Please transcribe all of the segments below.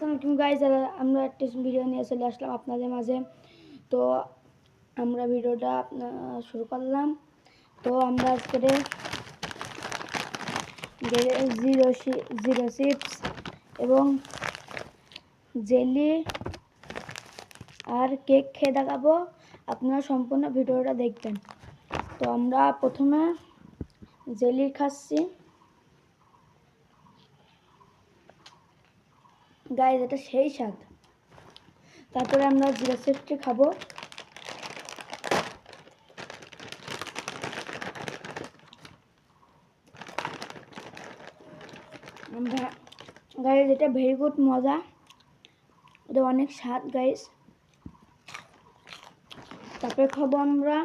আসসালামাইকুম গাইজ আমরা একটা ভিডিও নিয়ে চলে আসলাম আপনাদের মাঝে। তো আমরা ভিডিওটা শুরু করলাম। তো আমরা আজকে জিরো জিরো চিপস এবং জেলি আর কেক খেয়ে দেখাবো। আপনারা সম্পূর্ণ ভিডিওটা দেখবেন। তো আমরা প্রথমে জেলি খাচ্ছি। গাইজ এটা সেই স্বাদ। তারপরে আমরা জিরা চিপসটি খাব। গাইজ এটা ভেরি গুড মজা। এটা অনেক স্বাদ গাইজ তারপরে খাব আমরা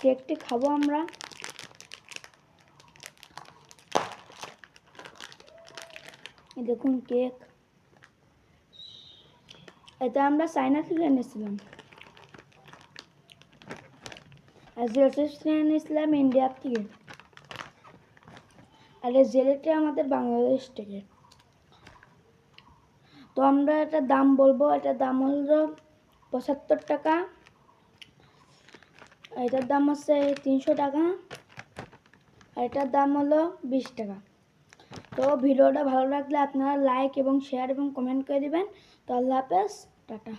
কেকটি খাব আমরা। দেখুন কেক। এটা আমরা চাইনা থেকে এনেছিলাম। আর এনেছিলাম ইন্ডিয়ার থেকে। আর এই জেলিটা আমাদের বাংলাদেশ থেকে। তো আমরা এটার দাম বলব এটার দাম হলো পঁচাত্তর টাকা। এটার দাম হচ্ছে তিনশো টাকা। আর এটার দাম হলো বিশ টাকা। তো ভিডিওটা ভালো লাগলে আপনারা লাইক এবং শেয়ার এবং কমেন্ট করে দেবেন। তো আল্লাহ হাফেজ, টাটা।